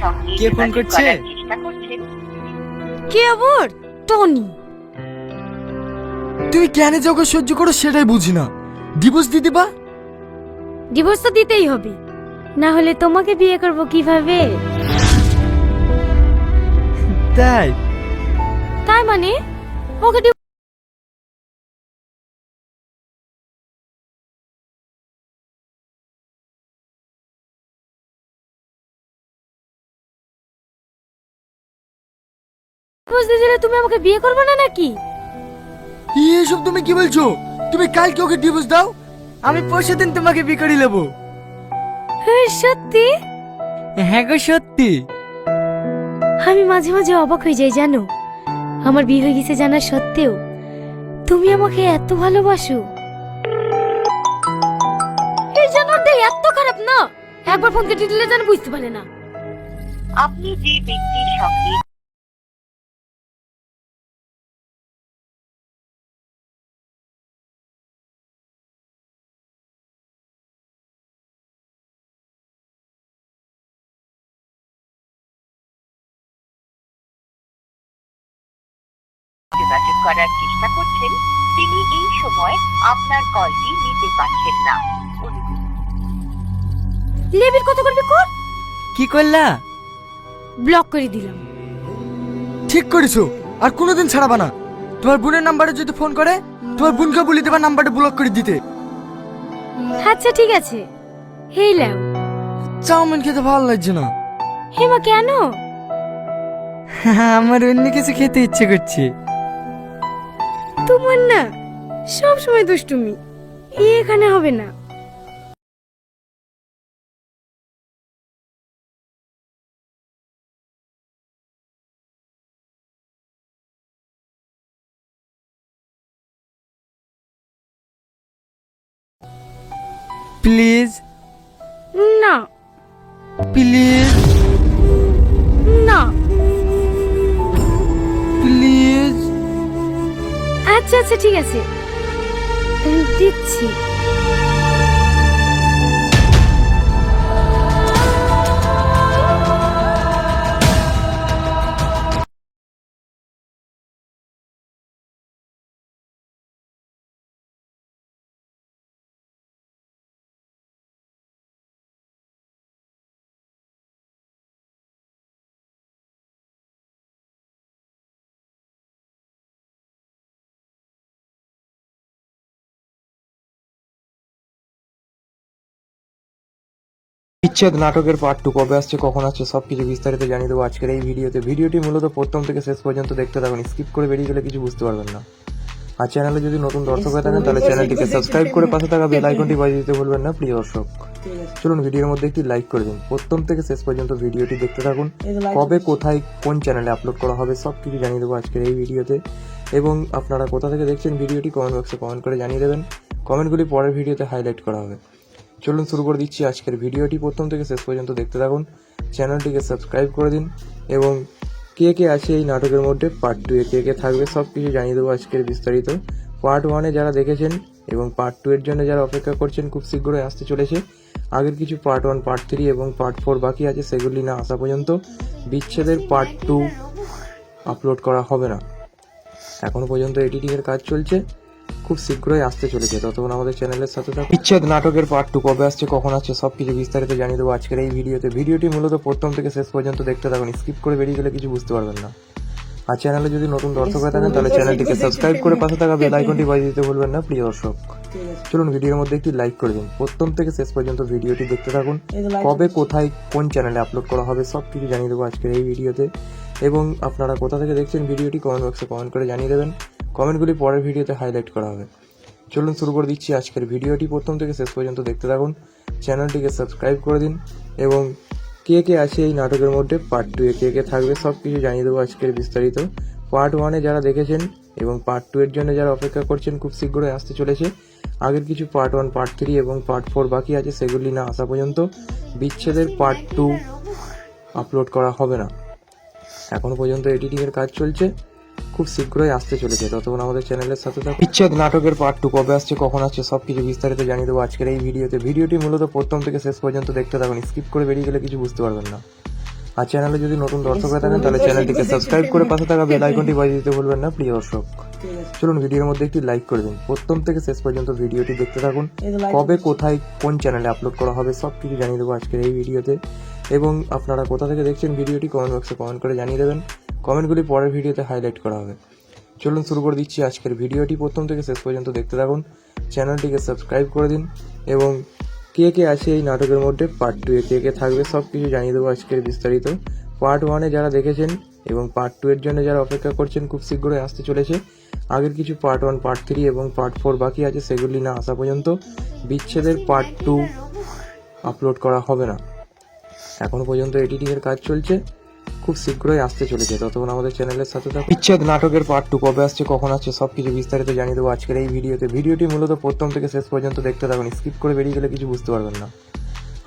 সঙ্গে কে ফোন করছে? কে আবার? টনি। তুমি কেন যে ওকে সহ্য করো সেটাই বুঝি না। ডিভোর্স দিয়ে দিবা ডিভোর্স তো দিতেই হবে। না হলে তোমাকে বিয়ে করব কীভাবে? তাই? তার মানে? ওকে দিয়ে দিলে তুমি আমাকে বিয়ে করবে না নাকি? এসব তুমি কি বলছো? তুমি কালকে ওকে ডিভোর্স দাও আমি পরশু দিন তোমাকে বিয়ে করে নেব। হ্যাঁ, সত্যি? হ্যাঁ গো সত্যি। আমি মাঝে মাঝে অবাক হয়ে যাই জানো? আমার বিয়ে হয়ে গেছে জানা সত্ত্বেও। তুমি আমাকে এত ভালোবাসো। এই জানোয়ারটা এত খারাপ না? একবার ফোন কেটে দিলে যেন বুঝতে পারে না। আপনি যে ব্যক্তির সঙ্গে যোগাযোগ করার চেষ্টা করছেন তিনি এই সময় আপনার কলটি নিতে পারছেন না। লেবির কত করবে কর? কি করলা? ব্লক করে দিলাম। ঠিক করেছ আর কোনোদিন ছাড়াবা না। তোমার বোনের নাম্বারে যদি ফোন করে তোমার বোনকে বলে দেবা নাম্বারটা ব্লক করে দিতে। আচ্ছা ঠিক আছে। হেই লাও চাউমিন খেতে ভালো লাগছে না। হেমা কেন? আমার অন্য কিছু খেতে ইচ্ছে করছে। তোমার না সব সময় দুষ্টুমি এখানে হবে না। প্লিজ। না। প্লিজ। না। আচ্ছা আচ্ছা ঠিক আছে। দিচ্ছি। বিচ্ছেদ নাটকের পার্ট টু কবে আসছে, কখন আসছে সব কিছু বিস্তারিত জানিয়ে দেবো আজকের এই ভিডিওতে। ভিডিওটি মূলত প্রথম থেকে শেষ পর্যন্ত দেখতে থাকুন স্কিপ করে বেরিয়ে গেলে কিছু বুঝতে পারবেন না। আর চ্যানেলে যদি নতুন দর্শক হয়ে থাকেন, তাহলে চ্যানেলটিকে সাবস্ক্রাইব করে পাশে থাকা বেল আইকনটি বাজিয়ে দিতে ভুলবেন না, প্রিয় দর্শক। চলুন ভিডিওর মধ্যে একটি লাইক করে দিন। প্রথম থেকে শেষ পর্যন্ত ভিডিওটি দেখতে থাকুন, কবে, কোথায়, কোন চ্যানেলে আপলোড করা হবে সব কিছু জানিয়ে দেবো আজকের এই ভিডিওতে। এবং আপনারা কোথা থেকে দেখছেন, ভিডিওটি কমেন্ট বক্সে কমেন্ট করে জানিয়ে দেবেন। কমেন্টগুলি পরের ভিডিওতে হাইলাইট করা হবে। চলুন শুরু করে দিচ্ছি আজকের ভিডিওটি। প্রথম থেকে শেষ পর্যন্ত দেখতে থাকুন। চ্যানেলটিকে সাবস্ক্রাইব করে দিন এবং কে কে আছে এই নাটকের মধ্যে? পার্ট টু এ কে কে থাকবে সব কিছু জানিয়ে দেবো আজকের বিস্তারিত। পার্ট ওয়ানে যারা দেখেছেন এবং পার্ট টু এর জন্য যারা অপেক্ষা করছেন, খুব শীঘ্রই আসতে চলেছে। আগের কিছু পার্ট ওয়ান পার্ট থ্রি এবং পার্ট ফোর বাকি আছে, সেগুলি না আসা পর্যন্ত বিচ্ছেদের পার্ট টু আপলোড করা হবে না। এখনও পর্যন্ত এডিটিং এর কাজ চলছে। খুব শীঘ্রই আসতে চলেছে। ততক্ষণ আমাদের চ্যানেলের সাথে থাকুন। বিচ্ছেদ নাটকের পার্ট টু কবে আসছে, কখন আসছে সব কিছু বিস্তারিত জানিয়ে দেবো আজকের এই ভিডিওতে। ভিডিওটি মূলত প্রথম থেকে শেষ পর্যন্ত দেখতে থাকুন স্কিপ করে বেরিয়ে গেলে কিছু বুঝতে পারবেন না। আর চ্যানেলে যদি নতুন দর্শক হয়ে থাকেন, তাহলে চ্যানেলটিকে সাবস্ক্রাইব করে পাশে থাকা বেল আইকনটি বাজিয়ে দিতে ভুলবেন না, প্রিয় দর্শক। চলুন ভিডিওর মধ্যে একটি লাইক করে দিন। প্রথম থেকে শেষ পর্যন্ত ভিডিওটি দেখতে থাকুন। কবে, কোথায়, কোন চ্যানেলে আপলোড করা হবে সব কিছু জানিয়ে দেবো আজকের এই ভিডিওতে। এবং আপনারা কোথা থেকে দেখছেন ভিডিওটি কমেন্ট বক্সে কমেন্ট করে জানিয়ে দেবেন। কমেন্টগুলি পরের ভিডিওতে হাইলাইট করা হবে। চলুন শুরু করে দিচ্ছি আজকের ভিডিওটি। প্রথম থেকে শেষ পর্যন্ত দেখতে থাকুন। চ্যানেলটিকে সাবস্ক্রাইব করে দিন এবং কে কে আছে এই নাটকের মধ্যে? পার্ট টু এ কে কে থাকবে? সব কিছু জানিয়ে দেবো আজকের বিস্তারিত। পার্ট ওয়ানে যারা দেখেছেন এবং পার্ট টু এর জন্য যারা অপেক্ষা করছেন, খুব শীঘ্রই আসতে চলেছে। আগের কিছু পার্ট ওয়ান পার্ট থ্রি এবং পার্ট ফোর বাকি আছে, সেগুলি না আসা পর্যন্ত বিচ্ছেদের পার্ট টু আপলোড করা হবে না। এখনও পর্যন্ত এডিটিং এর কাজ চলছে। খুব শীঘ্রই আসতে চলেছে। ততক্ষণ আমাদের চ্যানেলের সাথে থাকুন। বিচ্ছেদ নাটকের পার্ট টু কবে আসছে, কখন আসছে সব কিছু বিস্তারিত জানিয়ে দেবো আজকের এই ভিডিওতে। ভিডিওটি মূলত প্রথম থেকে শেষ পর্যন্ত দেখতে থাকুন স্কিপ করে বেরিয়ে গেলে কিছু বুঝতে পারবেন না। আর চ্যানেলে যদি নতুন দর্শক হয়ে থাকেন, তাহলে চ্যানেলটিকে সাবস্ক্রাইব করে পাশে থাকা বেল আইকনটি বাজিয়ে দিতে ভুলবেন না, প্রিয় দর্শক। চলুন, ভিডিওর মধ্যে একটি লাইক করে দিন। প্রথম থেকে শেষ পর্যন্ত ভিডিওটি দেখতে থাকুন। কবে, কোথায়, কোন চ্যানেলে আপলোড করা হবে সব কিছু জানিয়ে দেবো আজকের এই ভিডিওতে। এবং আপনারা কোথা থেকে দেখছেন ভিডিওটি কমেন্ট বক্সে কমেন্ট করে জানিয়ে দেবেন। কমেন্টগুলি পরের ভিডিওতে হাইলাইট করা হবে। চলুন শুরু করে দিচ্ছি আজকের ভিডিওটি। প্রথম থেকে শেষ পর্যন্ত দেখতে থাকুন। চ্যানেলটিকে সাবস্ক্রাইব করে দিন এবং কে কে আছে এই নাটকের মধ্যে পার্ট টু এ, কে কে থাকবে সব কিছু জানিয়ে দেবো আজকের বিস্তারিত। পার্ট ওয়ানে যারা দেখেছেন এবং পার্ট টু এর জন্য যারা অপেক্ষা করছেন খুব শীঘ্রই আসতে চলেছে। আগের কিছু পার্ট ওয়ান পার্ট থ্রি এবং পার্ট ফোর বাকি আছে সেগুলি না আসা পর্যন্ত বিচ্ছেদের পার্ট টু আপলোড করা হবে না। এখনও পর্যন্ত এডিটিং এর কাজ চলছে। খুব শীঘ্রই আসতে চলেছে। ততক্ষণ আমাদের চ্যানেলের সাথে থাকুন। বিচ্ছেদ নাটকের পার্ট টু কবে আসছে, কখন আসছে সব কিছু বিস্তারিত জানিয়ে দেবো আজকের এই ভিডিওতে। ভিডিওটি মূলত প্রথম থেকে শেষ পর্যন্ত দেখতে থাকুন স্কিপ করে বেরিয়ে গেলে কিছু বুঝতে পারবেন না।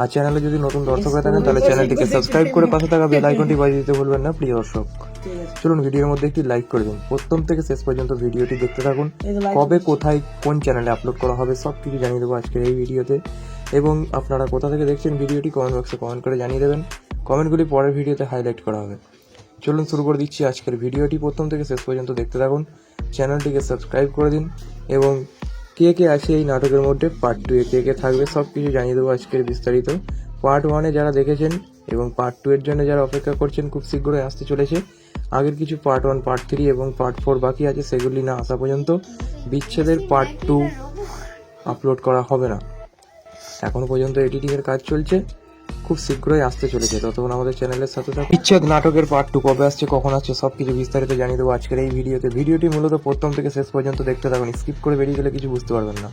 আর চ্যানেলে যদি নতুন দর্শক হয়ে থাকেন, তাহলে চ্যানেলটিকে সাবস্ক্রাইব করে পাশে থাকা বেল আইকনটি বাজিয়ে দিতে ভুলবেন না, প্রিয় দর্শক। চলুন, ভিডিওর মধ্যে একটি লাইক করে দিন। প্রথম থেকে শেষ পর্যন্ত ভিডিওটি দেখতে থাকুন। কবে, কোথায়, কোন চ্যানেলে আপলোড করা হবে সব কিছু জানিয়ে দেবো আজকের এই ভিডিওতে। এবং আপনারা কোথা থেকে দেখছেন, ভিডিওটি কমেন্ট বক্সে কমেন্ট করে জানিয়ে দেবেন। কমেন্টগুলি পরের ভিডিওতে হাইলাইট করা হবে। চলুন শুরু করে দিচ্ছি আজকের ভিডিওটি। প্রথম থেকে শেষ পর্যন্ত দেখতে থাকুন। চ্যানেলটিকে সাবস্ক্রাইব করে দিন এবং কে কে আছে এই নাটকের মধ্যে পার্ট টু এ, কে কে থাকবে সব কিছু জানিয়ে দেবো আজকের বিস্তারিত। পার্ট ওয়ানে যারা দেখেছেন এবং পার্ট টু এর জন্য যারা অপেক্ষা করছেন খুব শীঘ্রই আসতে চলেছে। আগের কিছু পার্ট ওয়ান পার্ট থ্রি এবং পার্ট ফোর বাকি আছে সেগুলি না আসা পর্যন্ত বিচ্ছেদের পার্ট টু আপলোড করা হবে না। এখনও পর্যন্ত এডিটিং এর কাজ চলছে। খুব শীঘ্রই আসতে চলেছে। ততক্ষণ আমাদের চ্যানেলের সাথে থাকুন। বিচ্ছেদ নাটকের পার্ট টু কবে আসছে, কখন আসছে সব কিছু বিস্তারিত জানিয়ে দেবো আজকের এই ভিডিওতে। ভিডিওটি মূলত প্রথম থেকে শেষ পর্যন্ত দেখতে থাকুন স্কিপ করে বেরিয়ে গেলে কিছু বুঝতে পারবেন না।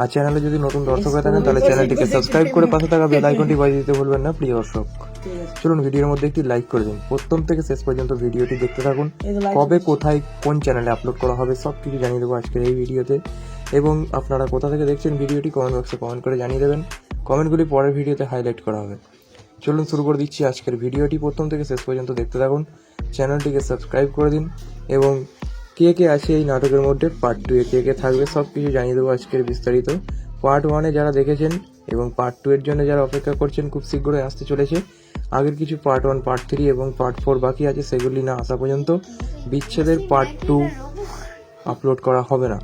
আর চ্যানেলে যদি নতুন দর্শক হয়ে থাকেন, তাহলে চ্যানেলটিকে সাবস্ক্রাইব করে পাশে থাকা বেল আইকনটি বাজিয়ে দিতে ভুলবেন না, প্রিয় দর্শক। চলুন, ভিডিওর মধ্যে একটি লাইক করে দিন। প্রথম থেকে শেষ পর্যন্ত ভিডিওটি দেখতে থাকুন, কবে, কোথায়, কোন চ্যানেলে আপলোড করা হবে সব কিছু জানিয়ে দেবো আজকের এই ভিডিওতে। এবং আপনারা কোথা থেকে দেখছেন ভিডিওটি কমেন্ট বক্সে কমেন্ট করে জানিয়ে দেবেন। কমেন্টগুলি পরের ভিডিওতে হাইলাইট করা হবে। চলুন শুরু করে দিচ্ছি আজকের ভিডিওটি। প্রথম থেকে শেষ পর্যন্ত দেখতে থাকুন। চ্যানেলটিকে সাবস্ক্রাইব করে দিন এবং কে কে আছে এই নাটকের মধ্যে? পার্ট টু এ কে কে থাকবে? সব কিছু জানিয়ে দেবো আজকের বিস্তারিত। পার্ট ওয়ানে যারা দেখেছেন এবং পার্ট টু এর জন্য যারা অপেক্ষা করছেন, খুব শীঘ্রই আসতে চলেছে। আগের কিছু পার্ট ওয়ান পার্ট থ্রি এবং পার্ট ফোর বাকি আছে, সেগুলি না আসা পর্যন্ত বিচ্ছেদের পার্ট টু আপলোড করা হবে না।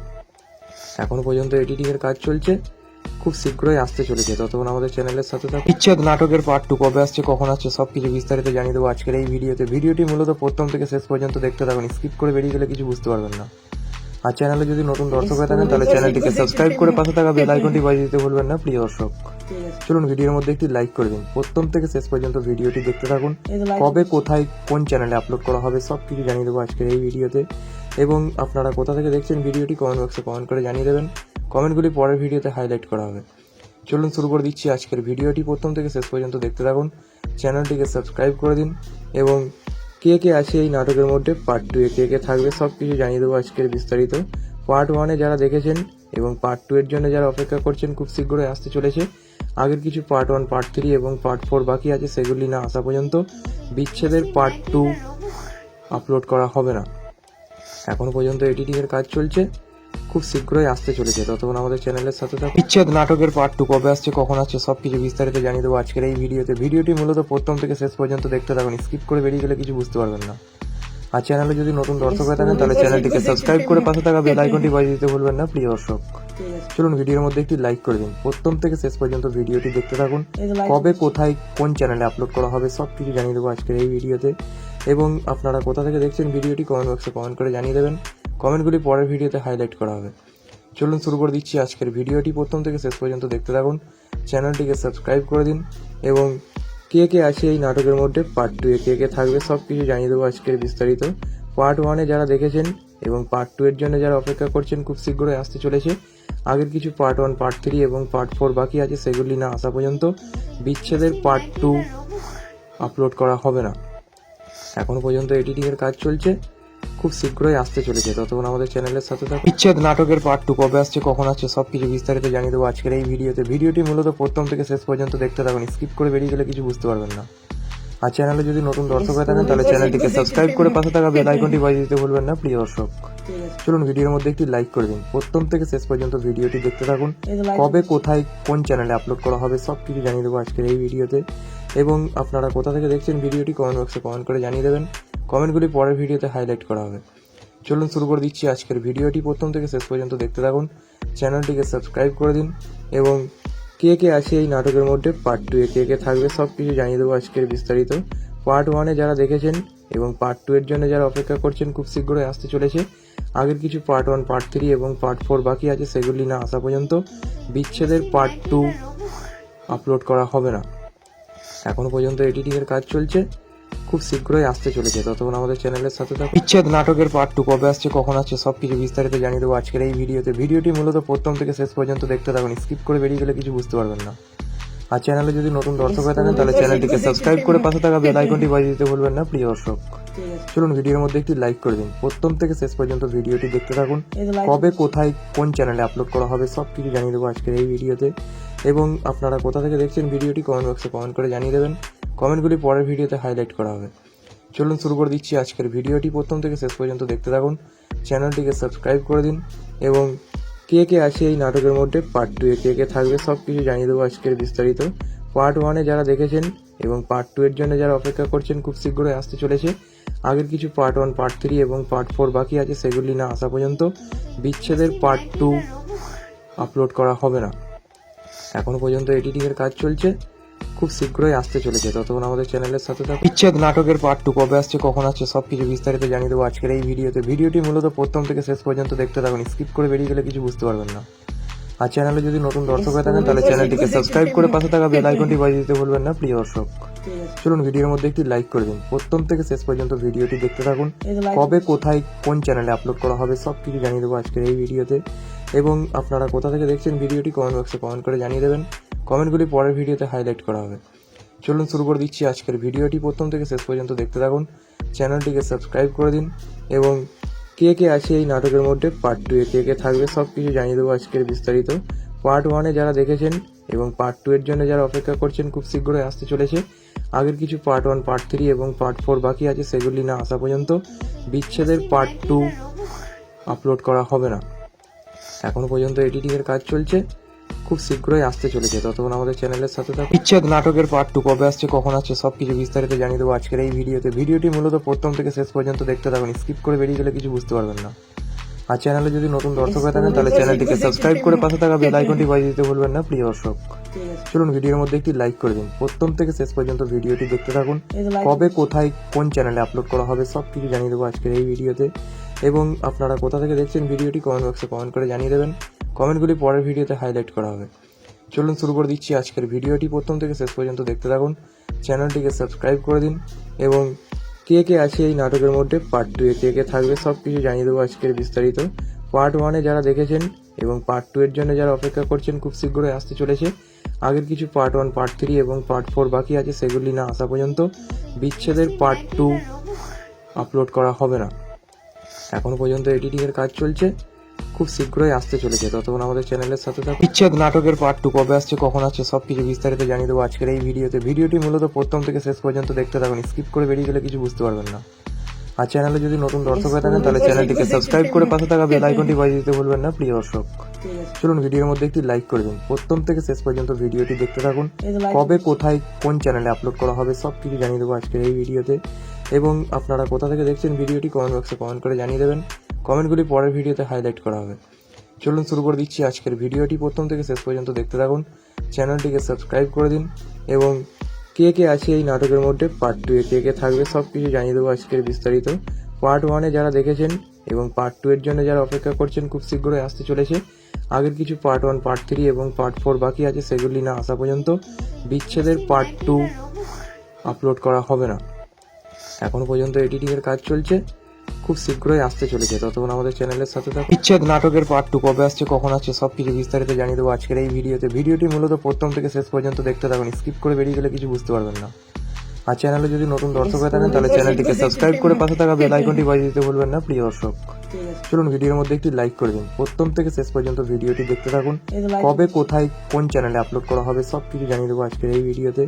এখনও পর্যন্ত এডিটিং এর কাজ চলছে। খুব শীঘ্রই আসতে চলেছে। ততক্ষণ আমাদের চ্যানেলের সাথে থাকুন। বিচ্ছেদ নাটকের পার্ট টু কবে আসছে, কখন আসছে সব কিছু বিস্তারিত জানিয়ে দেবো আজকের এই ভিডিওতে। ভিডিওটি মূলত প্রথম থেকে শেষ পর্যন্ত দেখতে থাকুন। স্কিপ করে বেরিয়ে গেলে কিছু বুঝতে পারবেন না। আর চ্যানেলে যদি নতুন দর্শক হয়ে থাকেন, তাহলে চ্যানেলটিকে সাবস্ক্রাইব করে পাশে থাকা বেল আইকনটি বাজিয়ে দিতে ভুলবেন না, প্রিয় দর্শক। চলুন, ভিডিওর মধ্যে একটি লাইক করে দিন। প্রথম থেকে শেষ পর্যন্ত ভিডিওটি দেখতে থাকুন। কবে, কোথায়, কোন চ্যানেলে আপলোড করা হবে সব কিছু জানিয়ে দেবো আজকের এই ভিডিওতে। এবং আপনারা কোথা থেকে দেখছেন ভিডিওটি কমেন্ট বক্সে কমেন্ট করে জানিয়ে দেবেন। কমেন্টগুলি পরের ভিডিওতে হাইলাইট করা হবে। চলুন শুরু করে দিচ্ছি আজকের ভিডিওটি। প্রথম থেকে শেষ পর্যন্ত দেখতে থাকুন। চ্যানেলটিকে সাবস্ক্রাইব করে দিন এবং কে কে আছে এই নাটকের মধ্যে পার্ট টু এ কে কে থাকবে সব কিছু জানিয়ে দেবো আজকের বিস্তারিত। পার্ট ওয়ানে যারা দেখেছেন এবং পার্ট টু এর জন্য যারা অপেক্ষা করছেন, খুব শীঘ্রই আসতে চলেছে। আগের কিছু পার্ট ওয়ান পার্ট থ্রি এবং পার্ট ফোর বাকি আছে, সেগুলি না আসা পর্যন্ত বিচ্ছেদের পার্ট টু আপলোড করা হবে না। এখনও পর্যন্ত এডিটিং এর কাজ চলছে। খুব শীঘ্রই আসতে চলেছে। ততক্ষণ আমাদের চ্যানেলের সাথে থাকুন। বিচ্ছেদ নাটকের পার্ট টু কবে আসছে, কখন আসছে সব কিছু বিস্তারিত জানিয়ে দেবো আজকের এই ভিডিওতে। ভিডিওটি মূলত প্রথম থেকে শেষ পর্যন্ত দেখতে থাকুন। স্কিপ করে বেরিয়ে গেলে কিছু বুঝতে পারবেন না। আর চ্যানেলে যদি নতুন দর্শক হয়ে থাকেন, তাহলে চ্যানেলটিকে সাবস্ক্রাইব করে পাশে থাকা বেল আইকনটি বাজিয়ে দিতে ভুলবেন না, প্রিয় দর্শক। চলুন, ভিডিওর মধ্যে একটি লাইক করে দিন। প্রথম থেকে শেষ পর্যন্ত ভিডিওটি দেখতে থাকুন। কবে, কোথায়, কোন চ্যানেলে আপলোড করা হবে সব কিছু জানিয়ে দেবো আজকের এই ভিডিওতে। এবং আপনারা কোথা থেকে দেখছেন ভিডিওটি কমেন্ট বক্সে কমেন্ট করে জানিয়ে দেবেন। কমেন্টগুলি পরের ভিডিওতে হাইলাইট করা হবে। চলুন শুরু করে দিচ্ছি আজকের ভিডিওটি। প্রথম থেকে শেষ পর্যন্ত দেখতে থাকুন। চ্যানেলটিকে সাবস্ক্রাইব করে দিন এবং কে কে আছে এই নাটকের মধ্যে? পার্ট টু এ কে কে থাকবে? সব কিছু জানিয়ে দেবো আজকের বিস্তারিত। পার্ট ওয়ানে যারা দেখেছেন এবং পার্ট টু এর জন্য যারা অপেক্ষা করছেন, খুব শীঘ্রই আসতে চলেছে। আগের কিছু পার্ট ওয়ান পার্ট থ্রি এবং পার্ট ফোর বাকি আছে, সেগুলি না আসা পর্যন্ত বিচ্ছেদের পার্ট টু আপলোড করা হবে না। এখনও পর্যন্ত এডিটিং এর কাজ চলছে। খুব শীঘ্রই আসতে চলেছে। ততক্ষণ আমাদের চ্যানেলের সাথে থাকুন। বিচ্ছেদ নাটকের পার্ট টু কবে আসছে, কখন আসছে সব কিছু বিস্তারিত জানিয়ে দেবো আজকের এই ভিডিওতে। ভিডিওটি মূলত প্রথম থেকে শেষ পর্যন্ত দেখতে থাকুন। স্কিপ করে বেরিয়ে গেলে কিছু বুঝতে পারবেন না। আর চ্যানেলে যদি নতুন দর্শক হয়ে থাকেন তাহলে চ্যানেলটিকে সাবস্ক্রাইব করে পাশে থাকা বেল আইকনটি বাজিয়ে দিতে ভুলবেন না প্রিয় দর্শক। চলুন ভিডিওর মধ্যে একটি লাইক করে দিন। প্রথম থেকে শেষ পর্যন্ত ভিডিওটি দেখতে থাকুন। কবে কোথায় কোন চ্যানেলে আপলোড করা হবে সব কিছু জানিয়ে দেবো আজকের এই ভিডিওতে। এবং আপনারা কোথা থেকে দেখছেন ভিডিওটি কমেন্ট বক্সে কমেন্ট করে জানিয়ে দেবেন। কমেন্টগুলি পরের ভিডিওতে হাইলাইট করা হবে। চলুন শুরু করে দিচ্ছি আজকের ভিডিওটি। প্রথম থেকে শেষ পর্যন্ত দেখতে থাকুন। চ্যানেলটিকে সাবস্ক্রাইব করে দিন এবং কে কে আছে এই নাটকের মধ্যে? পার্ট টু এ কে কে থাকবে? সব কিছু জানিয়ে দেবো আজকের বিস্তারিত। পার্ট ওয়ানে যারা দেখেছেন এবং পার্ট টু এর জন্য যারা অপেক্ষা করছেন, খুব শীঘ্রই আসতে চলেছে। আগের কিছু পার্ট ওয়ান পার্ট থ্রি এবং পার্ট ফোর বাকি আছে, সেগুলি না আসা পর্যন্ত বিচ্ছেদের পার্ট টু আপলোড করা হবে না। এখনও পর্যন্ত এডিটিং এর কাজ চলছে। খুব শীঘ্রই আসতে চলেছে। ততক্ষণ আমাদের চ্যানেলের সাথে থাকুন। বিচ্ছেদ নাটকের পার্ট টু কবে আসছে, কখন আসছে সব কিছু বিস্তারিত জানিয়ে দেবো আজকের এই ভিডিওতে। ভিডিওটি মূলত প্রথম থেকে শেষ পর্যন্ত দেখতে থাকুন, স্কিপ করে বেরিয়ে গেলে কিছু বুঝতে পারবেন না। আর চ্যানেলে যদি নতুন দর্শক হয়ে থাকেন, তাহলে চ্যানেলটিকে সাবস্ক্রাইব করে পাশে থাকা বেল আইকনটি বাজিয়ে দিতে ভুলবেন না, প্রিয় দর্শক। চলুন, ভিডিওর মধ্যে একটি লাইক করে দিন। প্রথম থেকে শেষ পর্যন্ত ভিডিওটি দেখতে থাকুন, কবে, কোথায়, কোন চ্যানেলে আপলোড করা হবে সব কিছু জানিয়ে দেবো আজকের এই ভিডিওতে। এবং আপনারা কোথা থেকে দেখছেন, ভিডিওটি কমেন্ট বক্সে কমেন্ট করে জানিয়ে দেবেন। কমেন্টগুলি পরের ভিডিওতে হাইলাইট করা হবে। চলুন শুরু করে দিচ্ছি আজকের ভিডিওটি। প্রথম থেকে শেষ পর্যন্ত দেখতে থাকুন। চ্যানেলটিকে সাবস্ক্রাইব করে দিন এবং কে কে আছে এই নাটকের মধ্যে পার্ট টু এ কে কে থাকবে সব কিছু জানিয়ে দেবো আজকের বিস্তারিত। পার্ট ওয়ানে যারা দেখেছেন এবং পার্ট টু এর জন্য যারা অপেক্ষা করছেন, খুব শীঘ্রই আসতে চলেছে। আগের কিছু পার্ট ওয়ান পার্ট থ্রি এবং পার্ট ফোর বাকি আছে, সেগুলি না আসা পর্যন্ত বিচ্ছেদের পার্ট টু আপলোড করা হবে না। এখনও পর্যন্ত এডিটিং এর কাজ চলছে। খুব শীঘ্রই আসতে চলেছে। ততক্ষণ আমাদের চ্যানেলের সাথে থাকুন। বিচ্ছেদ নাটকের পার্ট টু কবে আসছে, কখন আসছে সব কিছু বিস্তারিত জানিয়ে দেবো আজকের এই ভিডিওতে। ভিডিওটি মূলত প্রথম থেকে শেষ পর্যন্ত দেখতে থাকুন স্কিপ করে বেরিয়ে গেলে কিছু বুঝতে পারবেন না। আর চ্যানেলে যদি নতুন দর্শক হয়ে থাকেন, তাহলে চ্যানেলটিকে সাবস্ক্রাইব করে পাশে থাকা বেল আইকনটি বাজিয়ে দিতে ভুলবেন না, প্রিয় দর্শক। চলুন, ভিডিওর মধ্যে একটি লাইক করে দিন। প্রথম থেকে শেষ পর্যন্ত ভিডিওটি দেখতে থাকুন, কবে, কোথায়, কোন চ্যানেলে আপলোড করা হবে সব কিছু জানিয়ে দেবো আজকের এই ভিডিওতে। এবং আপনারা কোথা থেকে দেখছেন, ভিডিওটি কমেন্ট বক্সে কমেন্ট করে জানিয়ে দেবেন। কমেন্টগুলি পরের ভিডিওতে হাইলাইট করা হবে। চলুন শুরু করে দিচ্ছি আজকের ভিডিওটি। প্রথম থেকে শেষ পর্যন্ত দেখতে থাকুন। চ্যানেলটিকে সাবস্ক্রাইব করে দিন এবং কে কে আছে এই নাটকের মধ্যে? পার্ট টু এ কে কে থাকবে? সব কিছু জানিয়ে দেবো আজকের বিস্তারিত। পার্ট ওয়ানে যারা দেখেছেন এবং পার্ট টু এর জন্য যারা অপেক্ষা করছেন, খুব শীঘ্রই আসতে চলেছে। আগের কিছু পার্ট ওয়ান পার্ট থ্রি এবং পার্ট ফোর বাকি আছে, সেগুলি না আসা পর্যন্ত বিচ্ছেদের পার্ট টু আপলোড করা হবে না। এখনও পর্যন্ত এডিটিংয়ের কাজ চলছে। খুব শীঘ্রই আসতে চলেছে। ততক্ষণ আমাদের চ্যানেলের সাথে থাকুন। বিচ্ছেদ নাটকের পার্ট টু কবে আসছে, কখন আসছে সব কিছু বিস্তারিত জানিয়ে দেবো আজকের এই ভিডিওতে। ভিডিওটি মূলত প্রথম থেকে শেষ পর্যন্ত দেখতে থাকুন, স্কিপ করে বেরিয়ে গেলে কিছু বুঝতে পারবেন না। আর চ্যানেলে যদি নতুন দর্শক হয়ে থাকেন, তাহলে চ্যানেলটিকে সাবস্ক্রাইব করে পাশে থাকা বেল আইকনটি বাজিয়ে দিতে ভুলবেন না, প্রিয় দর্শক। চলুন, ভিডিওর মধ্যে একটি লাইক করে দিন। প্রথম থেকে শেষ পর্যন্ত ভিডিওটি দেখতে থাকুন। কবে, কোথায়, কোন চ্যানেলে আপলোড করা হবে সব কিছু জানিয়ে দেবো আজকের এই ভিডিওতে। এবং আপনারা কোথা থেকে দেখছেন ভিডিওটি কমেন্ট বক্সে কমেন্ট করে জানিয়ে দেবেন। কমেন্টগুলি পরের ভিডিওতে হাইলাইট করা হবে। চলুন শুরু করে দিচ্ছি আজকের ভিডিওটি। প্রথম থেকে শেষ পর্যন্ত দেখতে থাকুন। চ্যানেলটিকে সাবস্ক্রাইব করে দিন এবং কে কে আছে এই নাটকের মধ্যে? পার্ট টু এ কে কে থাকবে? সব কিছু জানিয়ে দেবো আজকের বিস্তারিত। পার্ট ওয়ানে যারা দেখেছেন এবং পার্ট টু এর জন্য যারা অপেক্ষা করছেন, খুব শীঘ্রই আসতে চলেছে। আগের কিছু পার্ট ওয়ান পার্ট থ্রি এবং পার্ট ফোর বাকি আছে, সেগুলি না আসা পর্যন্ত বিচ্ছেদের পার্ট টু আপলোড করা হবে না। এখনও পর্যন্ত এডিটিং এর কাজ চলছে। খুব শীঘ্রই আসতে চলেছে। ততক্ষণ আমাদের চ্যানেলের সাথে থাকুন। বিচ্ছেদ নাটকের পার্ট টু কবে আসছে, কখন আসছে সব কিছু বিস্তারিত জানিয়ে দেবো আজকের এই ভিডিওতে ভিডিওটি মূলত প্রথম থেকে শেষ পর্যন্ত দেখতে থাকুন স্কিপ করে বেরিয়ে গেলে কিছু বুঝতে পারবেন না। আর চ্যানেলে যদি নতুন দর্শক হয়ে থাকেন, তাহলে চ্যানেলটিকে সাবস্ক্রাইব করে পাশে থাকা বেল আইকনটি বাজিয়ে দিতে ভুলবেন না, প্রিয় দর্শক। চলুন ভিডিওর মধ্যে একটি লাইক করে দিন। প্রথম থেকে শেষ পর্যন্ত ভিডিওটি দেখতে থাকুন। কবে, কোথায়, কোন চ্যানেলে আপলোড করা হবে সব কিছু জানিয়ে দেবো আজকের এই ভিডিওতে এবং আপনারা কোথা থেকে দেখছেন ভিডিওটি কমেন্ট বক্সে কমেন্ট করে জানিয়ে দেবেন। কমেন্টগুলি পরের ভিডিওতে হাইলাইট করা হবে। চলুন শুরু করে দিচ্ছি আজকের ভিডিওটি। প্রথম থেকে শেষ পর্যন্ত দেখতে থাকুন। চ্যানেলটিকে সাবস্ক্রাইব করে দিন এবং কে কে আছে এই নাটকের মধ্যে? পার্ট টু এ কে কে থাকবে? সব কিছু জানিয়ে দেবো আজকের বিস্তারিত। পার্ট ওয়ানে যারা দেখেছেন এবং পার্ট টু এর জন্য যারা অপেক্ষা করছেন, খুব শীঘ্রই আসতে চলেছে। আগের কিছু পার্ট ওয়ান পার্ট থ্রি এবং পার্ট ফোর বাকি আছে, সেগুলি না আসা পর্যন্ত বিচ্ছেদের পার্ট টু আপলোড করা হবে না। এখনও পর্যন্ত এডিটিং এর কাজ চলছে। খুব শীঘ্রই আসতে চলেছে। ততক্ষণ আমাদের চ্যানেলের সাথে থাকুন। বিচ্ছেদ নাটকের পার্ট টু কবে আসছে কখন আসছে সব কিছু বিস্তারিত জানিয়ে দেবো আজকের এই ভিডিওতে। ভিডিওটি মূলত প্রথম থেকে শেষ পর্যন্ত দেখতে থাকুন। স্কিপ করে বেরিয়ে গেলে কিছু বুঝতে পারবেন না। আর চ্যানেলে যদি নতুন দর্শক হয়ে থাকেন তাহলে চ্যানেলটিকে সাবস্ক্রাইব করে পাশে থাকা বেল আইকনটি বাজিয়ে দিতে ভুলবেন না প্রিয় দর্শক। চলুন ভিডিওর মধ্যে একটি লাইক করে দিন। প্রথম থেকে শেষ পর্যন্ত ভিডিওটি দেখতে থাকুন। কবে কোথায় কোন চ্যানেলে আপলোড করা হবে সব কিছু জানিয়ে দেবো আজকের এই ভিডিওতে।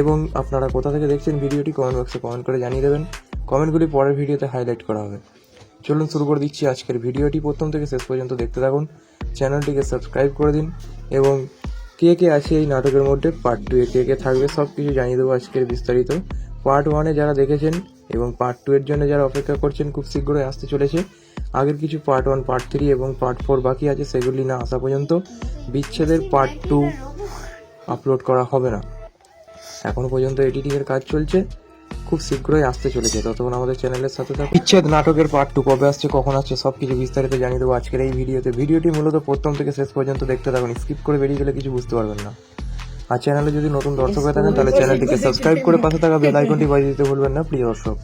এবং আপনারা কোথা থেকে দেখছেন ভিডিওটি কমেন্ট বক্সে কমেন্ট করে জানিয়ে দেবেন। কমেন্টগুলি পরের ভিডিওতে হাইলাইট করা হবে। চলুন শুরু করে দিচ্ছি আজকের ভিডিওটি। প্রথম থেকে শেষ পর্যন্ত দেখতে থাকুন। চ্যানেলটিকে সাবস্ক্রাইব করে দিন এবং কে কে আছে এই নাটকের মধ্যে? পার্ট টু এ কে কে থাকবে সব কিছু জানিয়ে দেবো আজকের বিস্তারিত। পার্ট ওয়ানে যারা দেখেছেন এবং পার্ট টু এর জন্য যারা অপেক্ষা করছেন, খুব শীঘ্রই আসতে চলেছে। আগের কিছু পার্ট ওয়ান পার্ট থ্রি এবং পার্ট ফোর বাকি আছে, সেগুলি না আসা পর্যন্ত বিচ্ছেদের পার্ট টু আপলোড করা হবে না। এখনও পর্যন্ত এডিটিং এর কাজ চলছে। খুব শীঘ্রই আসতে চলেছে। ততক্ষণ আমাদের চ্যানেলের সাথে থাকুন। বিচ্ছেদ নাটকের পার্ট টু কবে আসছে, কখন আসছে সব কিছু বিস্তারিত জানিয়ে দেবো আজকের এই ভিডিওতে। ভিডিওটি মূলত প্রথম থেকে শেষ পর্যন্ত দেখতে থাকুন। স্কিপ করে বেরিয়ে গেলে কিছু বুঝতে পারবেন না। আর চ্যানেলে যদি নতুন দর্শক হয়ে থাকেন, তাহলে চ্যানেলটিকে সাবস্ক্রাইব করে পাশে থাকা বেল আইকনটি বাজিয়ে দিতে ভুলবেন না, প্রিয় দর্শক।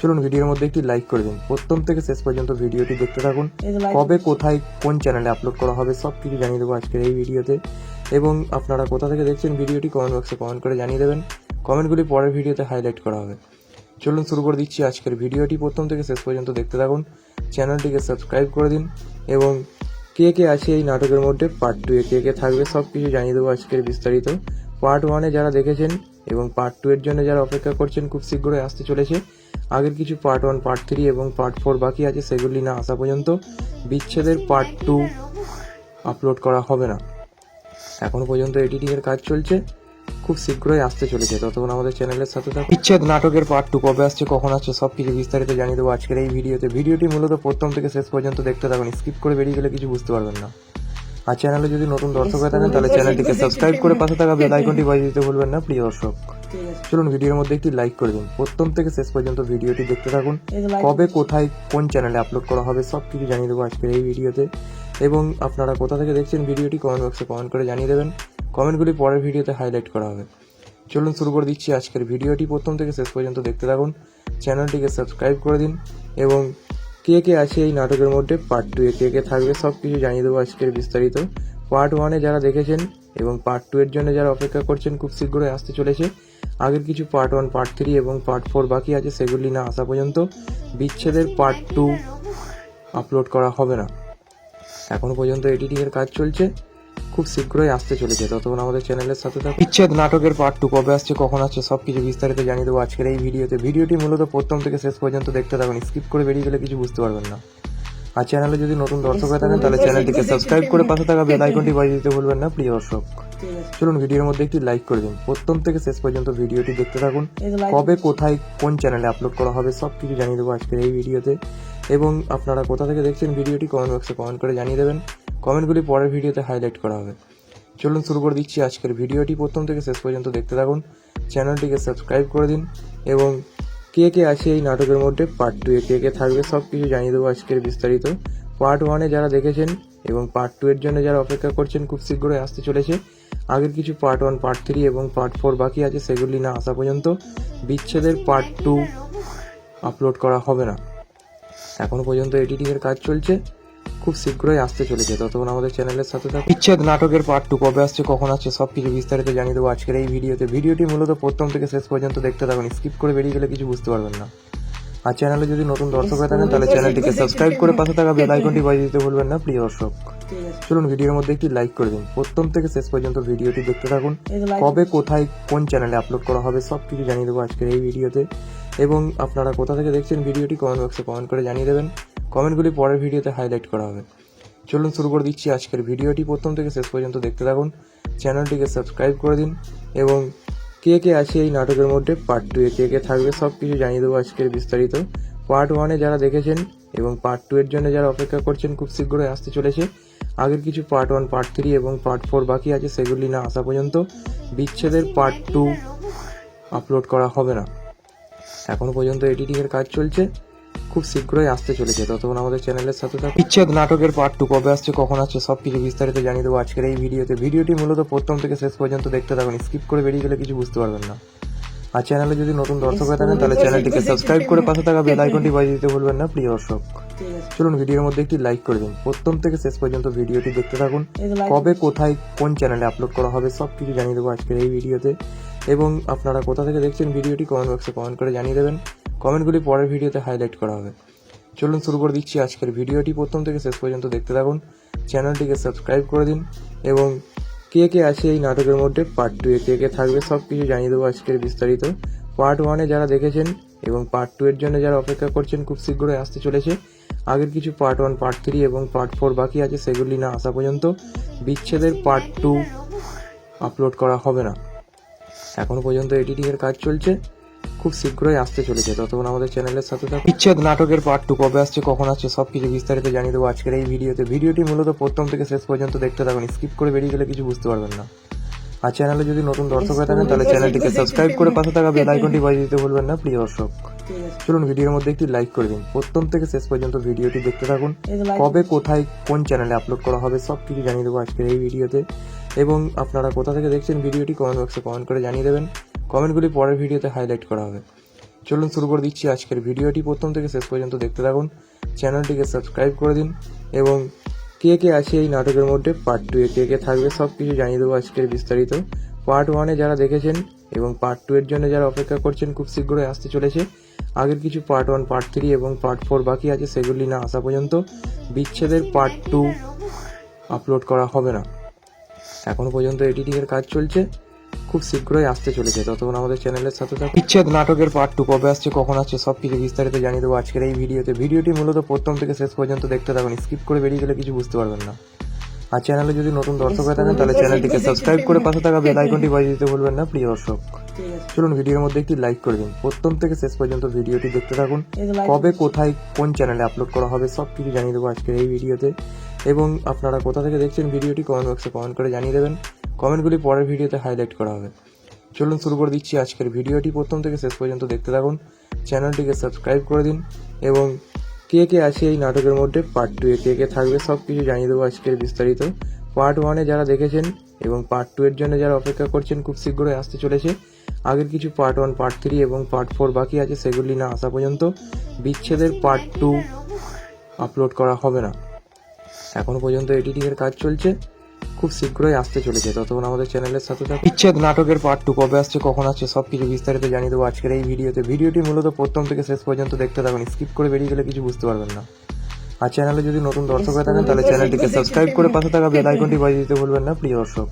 চলুন, ভিডিওর মধ্যে একটি লাইক করে দিন। প্রথম থেকে শেষ পর্যন্ত ভিডিওটি দেখতে থাকুন। কবে, কোথায়, কোন চ্যানেলে আপলোড করা হবে সব কিছু জানিয়ে দেবো আজকের এই ভিডিওতে। এবং আপনারা কোথা থেকে দেখছেন ভিডিওটি কমেন্ট বক্সে কমেন্ট করে জানিয়ে দেবেন। কমেন্টগুলি পরের ভিডিওতে হাইলাইট করা হবে। চলুন শুরু করে দিচ্ছি আজকের ভিডিওটি। প্রথম থেকে শেষ পর্যন্ত দেখতে থাকুন। চ্যানেলটিকে সাবস্ক্রাইব করে দিন এবং কে কে আছে এই নাটকের মধ্যে? পার্ট টু এ কে কে থাকবে? সব কিছু জানিয়ে দেবো আজকের বিস্তারিত। পার্ট ওয়ানে যারা দেখেছেন এবং পার্ট টু এর জন্য যারা অপেক্ষা করছেন, খুব শীঘ্রই আসতে চলেছে। আগের কিছু পার্ট ওয়ান পার্ট থ্রি এবং পার্ট ফোর বাকি আছে, সেগুলি না আসা পর্যন্ত বিচ্ছেদের পার্ট টু আপলোড করা হবে না। এখনও পর্যন্ত এডিটিং এর কাজ চলছে। খুব শীঘ্রই আসতে চলেছে। ততক্ষণ আমাদের চ্যানেলের সাথে থাকুন। বিচ্ছেদ নাটকের পার্ট টু কবে আসছে, কখন আসছে সব কিছু বিস্তারিত জানিয়ে দেবো আজকের এই ভিডিওতে। ভিডিওটি মূলত প্রথম থেকে শেষ পর্যন্ত দেখতে থাকুন। স্কিপ করে বেরিয়ে গেলে কিছু বুঝতে পারবেন না। আর চ্যানেলে যদি নতুন দর্শক হয়ে থাকেন, তাহলে চ্যানেলটিকে সাবস্ক্রাইব করে পাশে থাকা বেল আইকনটি বাজিয়ে দিতে ভুলবেন না, প্রিয় দর্শক। চলুন, ভিডিওর মধ্যে একটি লাইক করে দিন। প্রথম থেকে শেষ পর্যন্ত ভিডিওটি দেখতে থাকুন। কবে, কোথায়, কোন চ্যানেলে আপলোড করা হবে সব কিছু জানিয়ে দেবো আজকের এই ভিডিওতে। এবং আপনারা কোথা থেকে দেখছেন ভিডিওটি কমেন্ট বক্সে কমেন্ট করে জানিয়ে দেবেন। কমেন্টগুলি পরের ভিডিওতে হাইলাইট করা হবে। চলুন শুরু করে দিচ্ছি আজকের ভিডিওটি। প্রথম থেকে শেষ পর্যন্ত দেখতে থাকুন। চ্যানেলটিকে সাবস্ক্রাইব করে দিন এবং কে কে আছে এই নাটকের মধ্যে? পার্ট টু এ কে কে থাকবে? সব কিছু জানিয়ে দেবো আজকের বিস্তারিত। পার্ট ওয়ানে যারা দেখেছেন এবং পার্ট টু এর জন্য যারা অপেক্ষা করছেন, খুব শীঘ্রই আসতে চলেছে। আগের কিছু পার্ট ওয়ান পার্ট থ্রি এবং পার্ট ফোর বাকি আছে, সেগুলি না আসা পর্যন্ত বিচ্ছেদের পার্ট টু আপলোড করা হবে না। এখনও পর্যন্ত এডিটিং এর কাজ চলছে। খুব শীঘ্রই আসতে চলেছে। ততক্ষণ আমাদের চ্যানেলের সাথে থাকুন। বিচ্ছেদ নাটকের পার্ট টু কবে আসছে, কখন আসছে সব কিছু বিস্তারিত জানিয়ে দেবো আজকের এই ভিডিওতে। ভিডিওটি মূলত প্রথম থেকে শেষ পর্যন্ত দেখতে থাকুন। স্কিপ করে বেরিয়ে গেলে কিছু বুঝতে পারবেন না। আর চ্যানেলে যদি নতুন দর্শক হয়ে থাকেন, তাহলে চ্যানেলটিকে সাবস্ক্রাইব করে পাশে থাকা বেল আইকনটি বাজিয়ে দিতে ভুলবেন না, প্রিয় দর্শক। চলুন, ভিডিওর মধ্যে একটি লাইক করে দিন। প্রথম থেকে শেষ পর্যন্ত ভিডিওটি দেখতে থাকুন। কবে, কোথায়, কোন চ্যানেলে আপলোড করা হবে সব কিছু জানিয়ে দেবো আজকের এই ভিডিওতে। এবং আপনারা কোথা থেকে দেখছেন ভিডিওটি কমেন্ট বক্সে কমেন্ট করে জানিয়ে দেবেন। কমেন্টগুলি পরের ভিডিওতে হাইলাইট করা হবে। চলুন শুরু করে দিচ্ছি আজকের ভিডিওটি। প্রথম থেকে শেষ পর্যন্ত দেখতে থাকুন। চ্যানেলটিকে সাবস্ক্রাইব করে দিন এবং কে কে আছে এই নাটকের মধ্যে? পার্ট টু এ কে কে থাকবে? সব কিছু জানিয়ে দেবো আজকের বিস্তারিত। পার্ট ওয়ানে যারা দেখেছেন এবং পার্ট টু এর জন্য যারা অপেক্ষা করছেন, খুব শীঘ্রই আসতে চলেছে। আগের কিছু পার্ট ওয়ান পার্ট থ্রি এবং পার্ট ফোর বাকি আছে, সেগুলি না আসা পর্যন্ত বিচ্ছেদের পার্ট টু আপলোড করা হবে না। এখনও পর্যন্ত এডিটিং এর কাজ চলছে। খুব শীঘ্রই আসতে চলেছে। ততক্ষণ আমাদের চ্যানেলের সাথে থাকুন। বিচ্ছেদ নাটকের পার্ট টু কবে আসছে, কখন আসছে সব কিছু বিস্তারিত জানিয়ে দেবো আজকের এই ভিডিওতে। ভিডিওটি মূলত প্রথম থেকে শেষ পর্যন্ত দেখতে থাকুন। স্কিপ করে বেরিয়ে গেলে কিছু বুঝতে পারবেন না। আর চ্যানেলে যদি নতুন দর্শক হয়ে থাকেন, তাহলে চ্যানেলটিকে সাবস্ক্রাইব করে পাশে থাকা বেল আইকনটি বাজিয়ে দিতে ভুলবেন না, প্রিয় দর্শক। চলুন, ভিডিওর মধ্যে একটি লাইক করে দিন। প্রথম থেকে শেষ পর্যন্ত ভিডিওটি দেখতে থাকুন। কবে, কোথায়, কোন চ্যানেলে আপলোড করা হবে সব কিছু জানিয়ে দেবো আজকের এই ভিডিওতে। এবং আপনারা কোথা থেকে দেখছেন ভিডিওটি কমেন্ট বক্সে কমেন্ট করে জানিয়ে দেবেন। কমেন্টগুলি পরের ভিডিওতে হাইলাইট করা হবে। চলুন শুরু করে দিচ্ছি আজকের ভিডিওটি। প্রথম থেকে শেষ পর্যন্ত দেখতে থাকুন। চ্যানেলটিকে সাবস্ক্রাইব করে দিন এবং কে কে আছে এই নাটকের মধ্যে পার্ট টু এ কে কে থাকবে সব কিছু জানিয়ে দেবো আজকের বিস্তারিত। পার্ট ওয়ানে যারা দেখেছেন এবং পার্ট টু এর জন্য যারা অপেক্ষা করছেন, খুব শীঘ্রই আসতে চলেছে। আগের কিছু পার্ট ওয়ান পার্ট থ্রি এবং পার্ট ফোর বাকি আছে, সেগুলি না আসা পর্যন্ত বিচ্ছেদের পার্ট টু আপলোড করা হবে না। এখনও পর্যন্ত এডিটিং এর কাজ চলছে। খুব শীঘ্রই আসতে চলেছে। ততক্ষণ আমাদের চ্যানেলের সাথে থাকুন। বিচ্ছেদ নাটকের পার্ট টু কবে আসছে কখন আসছে সব কিছু বিস্তারিত জানিয়ে দেবো আজকের এই ভিডিওতে। ভিডিওটি মূলত প্রথম থেকে শেষ পর্যন্ত দেখতে থাকুন। স্কিপ করে বেরিয়ে গেলে কিছু বুঝতে পারবেন না। আর চ্যানেলে যদি নতুন দর্শক হয়ে থাকেন তাহলে চ্যানেলটিকে সাবস্ক্রাইব করে পাশে থাকা বেল আইকনটি বাজিয়ে দিতে ভুলবেন না প্রিয় দর্শক। চলুন ভিডিওর মধ্যে একটি লাইক করে দিন। প্রথম থেকে শেষ পর্যন্ত ভিডিওটি দেখতে থাকুন। কবে কোথায় কোন চ্যানেলে আপলোড করা হবে সব কিছু জানিয়ে দেবো আজকের এই ভিডিওতে। এবং আপনারা কোথা থেকে দেখছেন ভিডিওটি কমেন্ট বক্সে কমেন্ট করে জানিয়ে দেবেন। কমেন্টগুলি পরের ভিডিওতে হাইলাইট করা হবে। চলুন শুরু করে দিচ্ছি আজকের ভিডিওটি। প্রথম থেকে শেষ পর্যন্ত দেখতে থাকুন। চ্যানেলটিকে সাবস্ক্রাইব করে দিন এবং কে কে আছে এই নাটকের মধ্যে? পার্ট টু এ কে কে থাকবে? সব কিছু জানিয়ে দেবো আজকের বিস্তারিত। পার্ট ওয়ানে যারা দেখেছেন এবং পার্ট টু এর জন্য যারা অপেক্ষা করছেন, খুব শীঘ্রই আসতে চলেছে। আগের কিছু পার্ট ওয়ান পার্ট থ্রি এবং পার্ট ফোর বাকি আছে, সেগুলি না আসা পর্যন্ত বিচ্ছেদের পার্ট টু আপলোড করা হবে না। এখনও পর্যন্ত এডিটিং এর কাজ চলছে। খুব শীঘ্রই আসতে চলেছে। ততক্ষণ আমাদের চ্যানেলের সাথে থাকুন। বিচ্ছেদ নাটকের পার্ট টু কবে আসছে কখন আসছে সব কিছু বিস্তারিত জানিয়ে দেবো আজকের এই ভিডিওতে। ভিডিওটি মূলত প্রথম থেকে শেষ পর্যন্ত দেখতে থাকুন। স্কিপ করে বেরিয়ে গেলে কিছু বুঝতে পারবেন না। আর চ্যানেলে যদি নতুন দর্শক হয়ে থাকেন তাহলে চ্যানেলটিকে সাবস্ক্রাইব করে পাশে থাকা বেল আইকনটি বাজিয়ে দিতে ভুলবেন না প্রিয় দর্শক। চলুন ভিডিওর মধ্যে একটি লাইক করে দিন। প্রথম থেকে শেষ পর্যন্ত ভিডিওটি দেখতে থাকুন। কবে কোথায় কোন চ্যানেলে আপলোড করা হবে সব কিছু জানিয়ে দেবো আজকের এই ভিডিওতে। এবং আপনারা কোথা থেকে দেখছেন ভিডিওটি কমেন্ট বক্সে কমেন্ট করে জানিয়ে দেবেন। কমেন্টগুলি পরের ভিডিওতে হাইলাইট করা হবে। চলুন শুরু করে দিচ্ছি আজকের ভিডিওটি। প্রথম থেকে শেষ পর্যন্ত দেখতে থাকুন। চ্যানেলটিকে সাবস্ক্রাইব করে দিন এবং কে কে আছে এই নাটকের মধ্যে পার্ট টু এ, কে কে থাকবে সব কিছু জানিয়ে দেবো আজকের বিস্তারিত। পার্ট ওয়ানে যারা দেখেছেন এবং পার্ট টু এর জন্য যারা অপেক্ষা করছেন খুব শীঘ্রই আসতে চলেছে। আগের কিছু পার্ট ওয়ান পার্ট থ্রি এবং পার্ট ফোর বাকি আছে সেগুলি না আসা পর্যন্ত বিচ্ছেদের পার্ট টু আপলোড করা হবে না। এখনও পর্যন্ত এডিটিং এর কাজ চলছে। খুব শীঘ্রই আসতে চলেছে। ততক্ষণ আমাদের চ্যানেলের সাথে থাকুন। বিচ্ছেদ নাটকের পার্ট টু কবে আসছে, কখন আসছে, সব কিছু বিস্তারিত জানিয়ে দেবো আজকের এই ভিডিওতে। ভিডিওটি মূলত প্রথম থেকে শেষ পর্যন্ত দেখতে থাকুন। স্কিপ করে বেরিয়ে গেলে কিছু বুঝতে পারবেন না। আর চ্যানেলে যদি নতুন দর্শক হয়ে থাকেন, তাহলে চ্যানেলটিকে সাবস্ক্রাইব করে পাশে থাকা বেল আইকনটি বাজিয়ে দিতে ভুলবেন না, প্রিয় দর্শক। চলুন, ভিডিওর মধ্যে একটি লাইক করে দিন। প্রথম থেকে শেষ পর্যন্ত ভিডিওটি দেখতে থাকুন। কবে, কোথায়, কোন চ্যানেলে আপলোড করা হবে, সব কিছু জানিয়ে দেবো আজকের এই ভিডিওতে। এবং আপনারা কোথা থেকে দেখছেন ভিডিওটি কমেন্ট বক্সে কমেন্ট করে জানিয়ে দেবেন। কমেন্টগুলি পরের ভিডিওতে হাইলাইট করা হবে। চলুন শুরু করে দিচ্ছি আজকের ভিডিওটি। প্রথম থেকে শেষ পর্যন্ত দেখতে থাকুন। চ্যানেলটিকে সাবস্ক্রাইব করে দিন এবং কে কে আছে এই নাটকের মধ্যে? পার্ট টু এ কে কে থাকবে? সব কিছু জানিয়ে দেবো আজকের বিস্তারিত। পার্ট ওয়ানে যারা দেখেছেন এবং পার্ট টু এর জন্য যারা অপেক্ষা করছেন, খুব শীঘ্রই আসতে চলেছে। আগের কিছু পার্ট ওয়ান পার্ট থ্রি এবং পার্ট ফোর বাকি আছে, সেগুলি না আসা পর্যন্ত বিচ্ছেদের পার্ট টু আপলোড করা হবে না। এখনও পর্যন্ত এডিটিং এর কাজ চলছে। খুব শীঘ্রই আসতে চলেছে। ততক্ষণ আমাদের চ্যানেলের সাথে থাকুন। বিচ্ছেদ নাটকের পার্ট টু কবে আসছে, কখন আসছে সব কিছু বিস্তারিত জানিয়ে দেবো আজকের এই ভিডিওতে। ভিডিওটি মূলত প্রথম থেকে শেষ পর্যন্ত দেখতে থাকুন। স্কিপ করে বেরিয়ে গেলে কিছু বুঝতে পারবেন না। আর চ্যানেলে যদি নতুন দর্শক হয়ে থাকেন, তাহলে চ্যানেলটিকে সাবস্ক্রাইব করে পাশে থাকা বেল আইকনটি বাজিয়ে দিতে ভুলবেন না, প্রিয় দর্শক।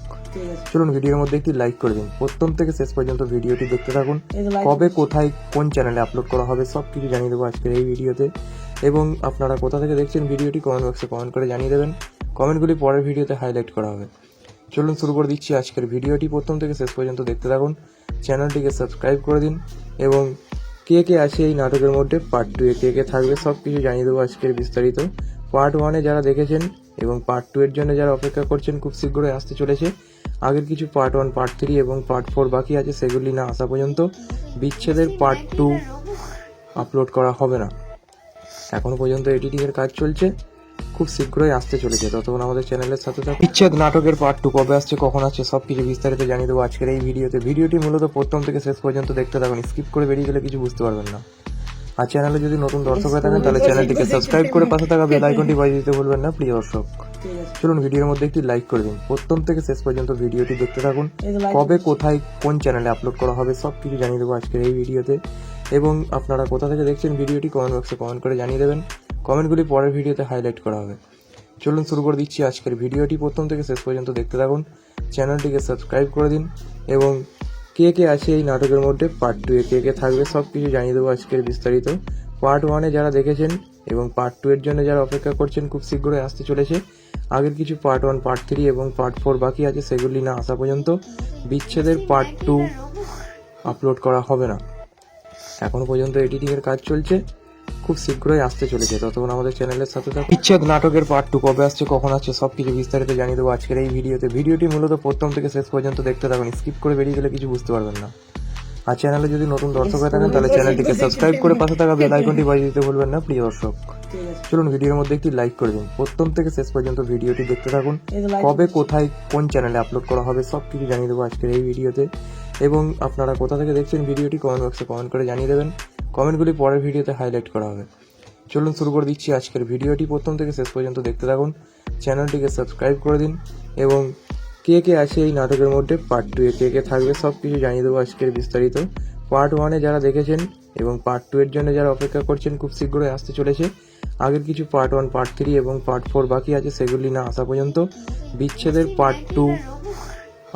চলুন ভিডিওর মধ্যে একটি লাইক করে দিন। প্রথম থেকে শেষ পর্যন্ত ভিডিওটি দেখতে থাকুন। কবে, কোথায়, কোন চ্যানেলে আপলোড করা হবে সব কিছু জানিয়ে দেবো আজকের এই ভিডিওতে এবং আপনারা কোথা থেকে দেখছেন ভিডিওটি কমেন্ট বক্সে কমেন্ট করে জানিয়ে দেবেন। কমেন্টগুলি পরের ভিডিওতে হাইলাইট করা হবে। চলুন শুরু করে দিচ্ছি আজকের ভিডিওটি। প্রথম থেকে শেষ পর্যন্ত দেখতে থাকুন। চ্যানেলটিকে সাবস্ক্রাইব করে দিন এবং কে কে আছে এই নাটকের মধ্যে? পার্ট টু এ কে কে থাকবে? সব কিছু জানিয়ে দেবো আজকের বিস্তারিত। পার্ট ওয়ানে যারা দেখেছেন এবং পার্ট টু এর জন্য যারা অপেক্ষা করছেন, খুব শীঘ্রই আসতে চলেছে। আগের কিছু পার্ট ওয়ান পার্ট থ্রি এবং পার্ট ফোর বাকি আছে, সেগুলি না আসা পর্যন্ত বিচ্ছেদের পার্ট টু আপলোড করা হবে না। এখনও পর্যন্ত এডিটিং এর কাজ চলছে। খুব শীঘ্রই আসতে চলেছে। ততক্ষণ আমাদের চ্যানেলের সাথে থাকুন। বিচ্ছেদ নাটকের পার্ট টু কবে আসছে কখন আসছে সব কিছু বিস্তারিত জানিয়ে দেবো আজকের এই ভিডিওতে। ভিডিওটি মূলত প্রথম থেকে শেষ পর্যন্ত দেখতে থাকুন। স্কিপ করে বেরিয়ে গেলে কিছু বুঝতে পারবেন না। আর চ্যানেলে যদি নতুন দর্শক হয়ে থাকেন তাহলে চ্যানেলটিকে সাবস্ক্রাইব করে পাশে থাকা বেল আইকনটি বাজিয়ে দিতে ভুলবেন না প্রিয় দর্শক। চলুন ভিডিওর মধ্যে একটি লাইক করে দিন। প্রথম থেকে শেষ পর্যন্ত ভিডিওটি দেখতে থাকুন। কবে কোথায় কোন চ্যানেলে আপলোড করা হবে সব কিছু জানিয়ে দেবো আজকের এই ভিডিওতে। এবং আপনারা কোথা থেকে দেখছেন ভিডিওটি কমেন্ট বক্সে কমেন্ট করে জানিয়ে দেবেন। কমেন্টগুলি পরের ভিডিওতে হাইলাইট করা হবে। চলুন শুরু করে দিচ্ছি আজকের ভিডিওটি। প্রথম থেকে শেষ পর্যন্ত দেখতে থাকুন। চ্যানেলটিকে সাবস্ক্রাইব করে দিন এবং কে কে আছে এই নাটকের মধ্যে? পার্ট টু এ কে কে থাকবে? সব কিছু জানিয়ে দেবো আজকের বিস্তারিত। পার্ট ওয়ানে যারা দেখেছেন এবং পার্ট টু এর জন্য যারা অপেক্ষা করছেন, খুব শীঘ্রই আসতে চলেছে। আগের কিছু পার্ট ওয়ান পার্ট থ্রি এবং পার্ট ফোর বাকি আছে, সেগুলি না আসা পর্যন্ত বিচ্ছেদের পার্ট টু আপলোড করা হবে না। এখনও পর্যন্ত এডিটিং এর কাজ চলছে। খুব শীঘ্রই আসতে চলেছে। ততক্ষণ আমাদের চ্যানেলের সাথে থাকুন। বিচ্ছেদ নাটকের পার্ট টু কবে আসছে, কখন আসছে সব কিছু বিস্তারিত জানিয়ে দেবো আজকের এই ভিডিওতে। ভিডিওটি মূলত প্রথম থেকে শেষ পর্যন্ত দেখতে থাকুন। স্কিপ করে বেরিয়ে গেলে কিছু বুঝতে পারবেন না। আর চ্যানেলে যদি নতুন দর্শক হয়ে থাকেন তাহলে চ্যানেলটিকে সাবস্ক্রাইব করে পাশে থাকা বেল আইকনটি বাজিয়ে দিতে ভুলবেন না প্রিয় দর্শক। চলুন ভিডিওর মধ্যে একটি লাইক করে দিন। প্রথম থেকে শেষ পর্যন্ত ভিডিওটি দেখতে থাকুন। কবে কোথায় কোন চ্যানেলে আপলোড করা হবে সব কিছু জানিয়ে দেবো আজকের এই ভিডিওতে এবং আপনারা কোথা থেকে দেখছেন ভিডিওটি কমেন্ট বক্সে কমেন্ট করে জানিয়ে দেবেন। কমেন্টগুলি পরের ভিডিওতে হাইলাইট করা হবে। চলুন শুরু করে দিচ্ছি আজকের ভিডিওটি প্রথম থেকে শেষ পর্যন্ত দেখতে থাকুন। চ্যানেলটিকে সাবস্ক্রাইব করে দিন এবং কে কে আছে এই নাটকের মধ্যে? পার্ট টু এ কে কে থাকবে? সব কিছু জানিয়ে দেবো আজকের বিস্তারিত। পার্ট ওয়ানে যারা দেখেছেন এবং পার্ট টু এর জন্য যারা অপেক্ষা করছেন, খুব শীঘ্রই আসতে চলেছে। আগের কিছু পার্ট ওয়ান পার্ট থ্রি এবং পার্ট ফোর বাকি আছে, সেগুলি না আসা পর্যন্ত বিচ্ছেদের পার্ট টু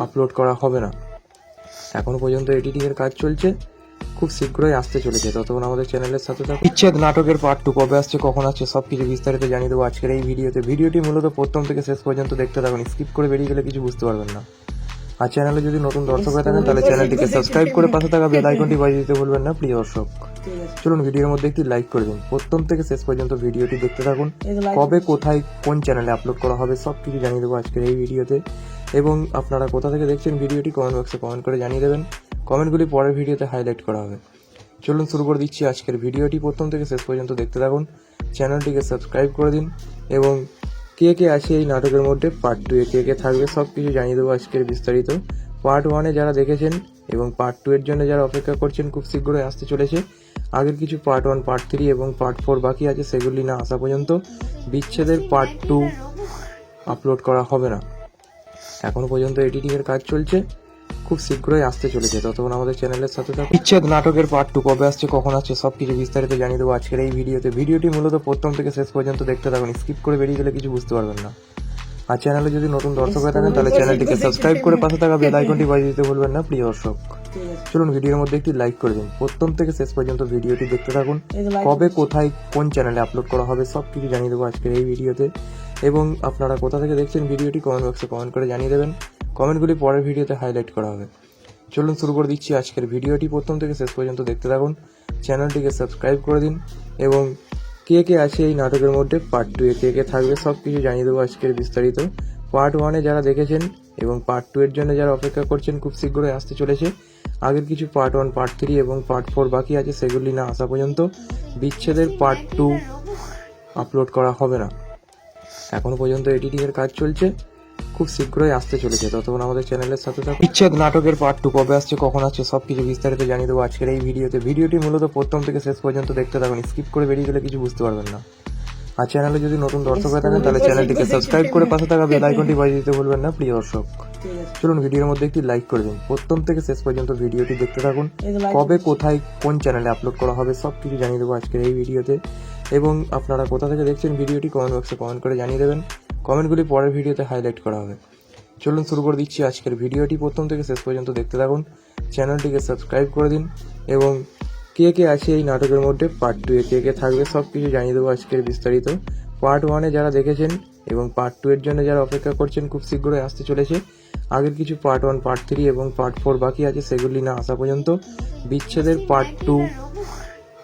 আপলোড করা হবে না। এখনও পর্যন্ত এডিটিংয়ের কাজ চলছে। খুব শীঘ্রই আসতে চলেছে। ততক্ষণ আমাদের চ্যানেলের সাথে থাকুন। বিচ্ছেদ নাটকের পার্ট টু কবে আসছে, কখন আসছে সব কিছু বিস্তারিত জানিয়ে দেবো আজকের এই ভিডিওতে। ভিডিওটি মূলত প্রথম থেকে শেষ পর্যন্ত দেখতে থাকুন স্কিপ করে বেরিয়ে গেলে কিছু বুঝতে পারবেন না। আর চ্যানেলে যদি নতুন দর্শক হয়ে থাকেন, তাহলে চ্যানেলটিকে সাবস্ক্রাইব করে পাশে থাকা বেল আইকনটি বাজিয়ে দিতে ভুলবেন না, প্রিয় দর্শক। চলুন, ভিডিওর মধ্যে একটি লাইক করে দিন। প্রথম থেকে শেষ পর্যন্ত ভিডিওটি দেখতে থাকুন, কবে, কোথায়, কোন চ্যানেলে আপলোড করা হবে সব কিছু জানিয়ে দেবো আজকের এই ভিডিওতে। এবং আপনারা কোথা থেকে দেখছেন ভিডিওটি কমেন্ট বক্সে কমেন্ট করে জানিয়ে দেবেন। কমেন্টগুলি পরের ভিডিওতে হাইলাইট করা হবে। চলুন শুরু করে দিচ্ছি আজকের ভিডিওটি। প্রথম থেকে শেষ পর্যন্ত দেখতে থাকুন। চ্যানেলটিকে সাবস্ক্রাইব করে দিন এবং কে কে আছে এই নাটকের মধ্যে? পার্ট টু এ কে কে থাকবে? সব কিছু জানিয়ে দেবো আজকের বিস্তারিত। পার্ট ওয়ানে যারা দেখেছেন এবং পার্ট টু এর জন্য যারা অপেক্ষা করছেন, খুব শীঘ্রই আসতে চলেছে। আগের কিছু পার্ট ওয়ান পার্ট থ্রি এবং পার্ট ফোর বাকি আছে, সেগুলি না আসা পর্যন্ত বিচ্ছেদের পার্ট টু আপলোড করা হবে না। এখনও পর্যন্ত এডিটিং এর কাজ চলছে। খুব শীঘ্রই আসতে চলেছে। ততক্ষণ আমাদের চ্যানেলের সাথে থাকুন। বিচ্ছেদ নাটকের পার্ট টু কবে আসছে কখন আসছে সব কিছু বিস্তারিত জানিয়ে দেবো আজকের এই ভিডিওতে। ভিডিওটি মূলত প্রথম থেকে শেষ পর্যন্ত দেখতে থাকুন। স্কিপ করে বেরিয়ে গেলে কিছু বুঝতে পারবেন না। আর চ্যানেলে যদি নতুন দর্শক হয়ে থাকেন তাহলে চ্যানেলটিকে সাবস্ক্রাইব করে পাশে থাকা বেল আইকনটি বাজিয়ে দিতে ভুলবেন না প্রিয় দর্শক। চলুন ভিডিওর মধ্যে একটি লাইক করে দিন। প্রথম থেকে শেষ পর্যন্ত ভিডিওটি দেখতে থাকুন। কবে কোথায় কোন চ্যানেলে আপলোড করা হবে সব কিছু জানিয়ে দেবো আজকের এই ভিডিওতে। এবং আপনারা কোথা থেকে দেখছেন ভিডিওটি কমেন্ট বক্সে কমেন্ট করে জানিয়ে দেবেন। কমেন্টগুলি পরের ভিডিওতে হাইলাইট করা হবে। চলুন শুরু করে দিচ্ছি আজকের ভিডিওটি। প্রথম থেকে শেষ পর্যন্ত দেখতে থাকুন। চ্যানেলটিকে সাবস্ক্রাইব করে দিন এবং কে কে আছে এই নাটকের মধ্যে? পার্ট টু এ কে কে থাকবে? সব কিছু জানিয়ে দেবো আজকের বিস্তারিত। পার্ট ওয়ানে যারা দেখেছেন এবং পার্ট টু এর জন্য যারা অপেক্ষা করছেন, খুব শীঘ্রই আসতে চলেছে। আগের কিছু পার্ট ওয়ান পার্ট থ্রি এবং পার্ট ফোর বাকি আছে, সেগুলি না আসা পর্যন্ত বিচ্ছেদের পার্ট টু আপলোড করা হবে না। এখনও পর্যন্ত এডিটিং এর কাজ চলছে। খুব শীঘ্রই আসতে চলেছে। ততক্ষণ আমাদের চ্যানেলের সাথে থাকুন। ইচ্ছেদ নাটকের পার্ট টু কবে আসছে, কখন আসছে সব কিছু বিস্তারিত জানিয়ে দেবো আজকের এই ভিডিওতে। ভিডিওটি মূলত প্রথম থেকে শেষ পর্যন্ত দেখতে থাকুন, স্কিপ করে বেরিয়ে গেলে কিছু বুঝতে পারবেন না। আর চ্যানেলে যদি নতুন দর্শক হয়ে থাকেন, তাহলে চ্যানেলটিকে সাবস্ক্রাইব করে পাশে থাকা বেল আইকনটি বাজিয়ে দিতে ভুলবেন না, প্রিয় দর্শক। চলুন, ভিডিওর মধ্যে একটি লাইক করে দিন। প্রথম থেকে শেষ পর্যন্ত ভিডিওটি দেখতে থাকুন। কবে, কোথায়, কোন চ্যানেলে আপলোড করা হবে সব কিছু জানিয়ে দেবো আজকের এই ভিডিওতে। এবং আপনারা কোথা থেকে দেখছেন ভিডিওটি কমেন্ট বক্সে কমেন্ট করে জানিয়ে দেবেন। কমেন্টগুলি পরের ভিডিওতে হাইলাইট করা হবে। চলুন শুরু করে দিচ্ছি আজকের ভিডিওটি। প্রথম থেকে শেষ পর্যন্ত দেখতে থাকুন। চ্যানেলটিকে সাবস্ক্রাইব করে দিন এবং কে কে আছে এই নাটকের মধ্যে? পার্ট টু এ কে কে থাকবে? সব কিছু জানিয়ে দেবো আজকের বিস্তারিত। পার্ট ওয়ানে যারা দেখেছেন এবং পার্ট টু এর জন্য যারা অপেক্ষা করছেন, খুব শীঘ্রই আসতে চলেছে। আগের কিছু পার্ট ওয়ান পার্ট থ্রি এবং পার্ট ফোর বাকি আছে, সেগুলি না আসা পর্যন্ত বিচ্ছেদের পার্ট টু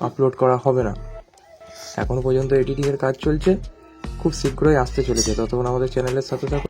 আপলোড করা হবে না। এখনও পর্যন্ত এডিটিং এর কাজ চলছে। খুব শীঘ্রই আসতে চলেছে। ততক্ষণ আমাদের চ্যানেলের সাথে থাকুন।